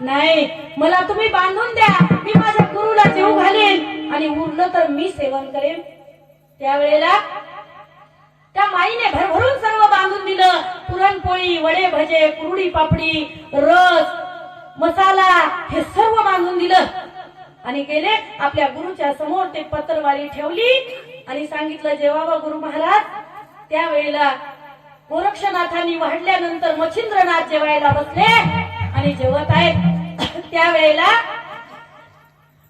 नाही मला तुम्ही बांधून द्या. मी माझ्या गुरुला जीव घालेन. आणि उरलं तर मी सेवन करेन. त्यावेळेला त्या माईने भरभरून सर्व बांधून दिलं. पुरणपोळी वडे भजे कुरडी पापडी रस मसाला हे सर्व बांधून दिलं. आणि गेले आपल्या गुरुच्या समोर ते पत्रवारी ठेवली आणि सांगितलं जेव्हा गुरु महाराज त्यावेळेला गोरक्षनाथांनी वाढल्यानंतर मच्छिंद्रनाथ जेवायला बसले. आणि जेवत आहेत त्यावेळेला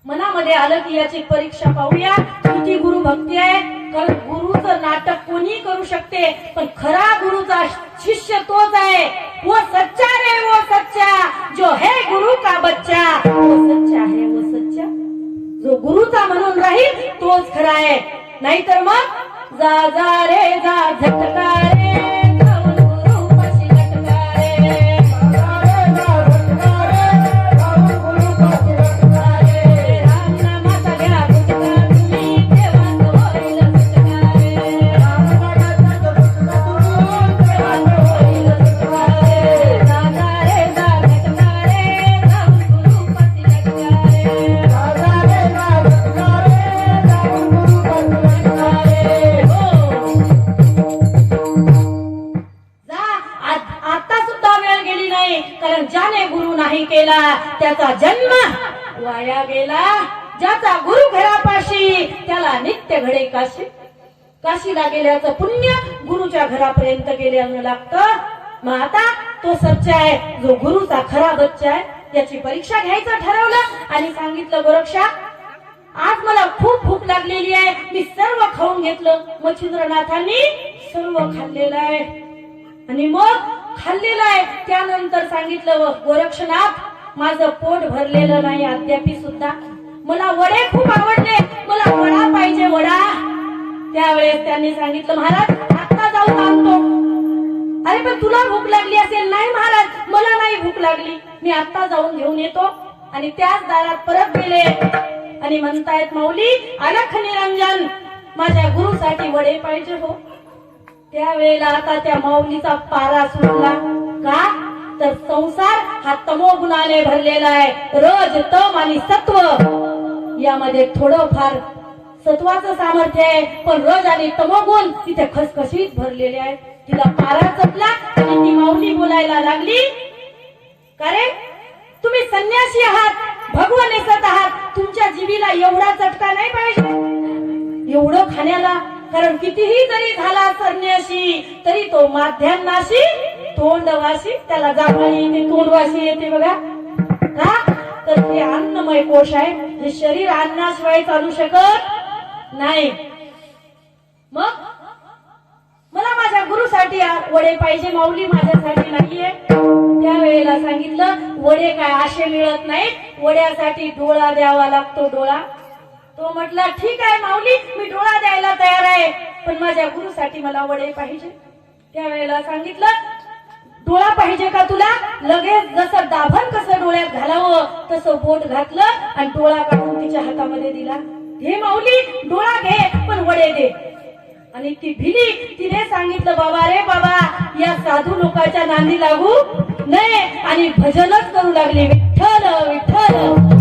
मनामध्ये आलं की याची परीक्षा पाहूया. तुझी गुरु भक्ती आहे. कारण गुरुचं नाटक कोणी करू शकते? पण खरा गुरुचा शिष्य तोच आहे. वो सच्चा रे वो सच्चा. जो है गुरु का बच्चा. वो सच्चा है वो सच्चा. जो गुरुचा म्हणून राहील तोच खरा आहे. नाहीतर मग जा जा रे जा झटका नाही कारण ज्याने गुरु नाही केला त्याचा जन्म वाया गेला. ज्याचा गुरु घरापाशी त्याला नित्य घडे काशी काशीला गेल्याचं पुण्य गुरुच्या घरापर्यंत गेल्यानं लागतं. मग आता तो सच्चा आहे जो गुरुचा खरा बच्चा आहे त्याची परीक्षा घ्यायचं ठरवलं आणि सांगितलं गोरक्षा आज मला खूप भूक लागलेली आहे. मी सर्व खाऊन घेतलं. मच्छिंद्रनाथांनी सर्व खाल्लेलं आहे. आणि मग खाल्लेलं आहे. त्यानंतर सांगितलं गोरक्षनाथ माझं पोट भरलेलं नाही अद्यापी सुद्धा. मला वडे खूप आवडले. मला वडा पाहिजे वडा. त्यावेळेस त्यांनी सांगितलं महाराज आता जाऊन आणतो? अरे पण तुला भूक लागली असेल. नाही महाराज मला नाही भूक लागली. मी आता जाऊन घेऊन येतो. आणि त्याच दारात परत गेले. आणि म्हणतायत माऊली अलख निरंजन माझ्या गुरुसाठी वडे पाहिजे हो. त्यावेळेला आता त्या माऊलीचा पारा सुटला. का? तर संसार हा तमोगुणाने भरलेला आहे. रज तम आणि सत्व. यामध्ये थोडं फार सत्वाचं सामर्थ्य आहे पण रज आणि तमोगुण तिथे खसखशीत भरलेले आहे तिला पारा चपला आणि ती माऊली बोलायला लागली कारण तुम्ही संन्यासी आहात भगवान नेसत आहात. तुमच्या जीवीला एवढा चटका नाही पाहिजे. एवढं खाण्याला कारण कितीही जरी झाला सरण्याशी तरी तो माध्यान्नाशी तोंडवाशी त्याला जांभळी येते तोंडवाशी येते बघा. का? तर ते अन्नमय कोश आहे. हे शरीर अन्नाशिवाय चालू शकत नाही. मग? मला माझ्या गुरुसाठी वडे पाहिजे माऊली माझ्यासाठी नाहीये. त्यावेळेला सांगितलं वडे काय आशे मिळत नाहीत. वड्यासाठी डोळा द्यावा लागतो डोळा. तो म्हटला ठीक आहे माऊली मी डोळा द्यायला तयार आहे. पण माझ्या गुरुसाठी मला वडे पाहिजे. त्यावेळेला सांगितलं डोळा पाहिजे का तुला? लगेच जसं दाभण कसं डोळ्यात घालावं तसं बोट घातलं आणि डोळा काढून तिच्या हातामध्ये दिला. घे माऊली डोळा घे पण वडे दे. आणि ती भिली तिने सांगितलं बाबा रे बाबा या साधू लोकांच्या नांदी लागू नये आणि भजनच करू लागले. विठ्ठल विठ्ठल.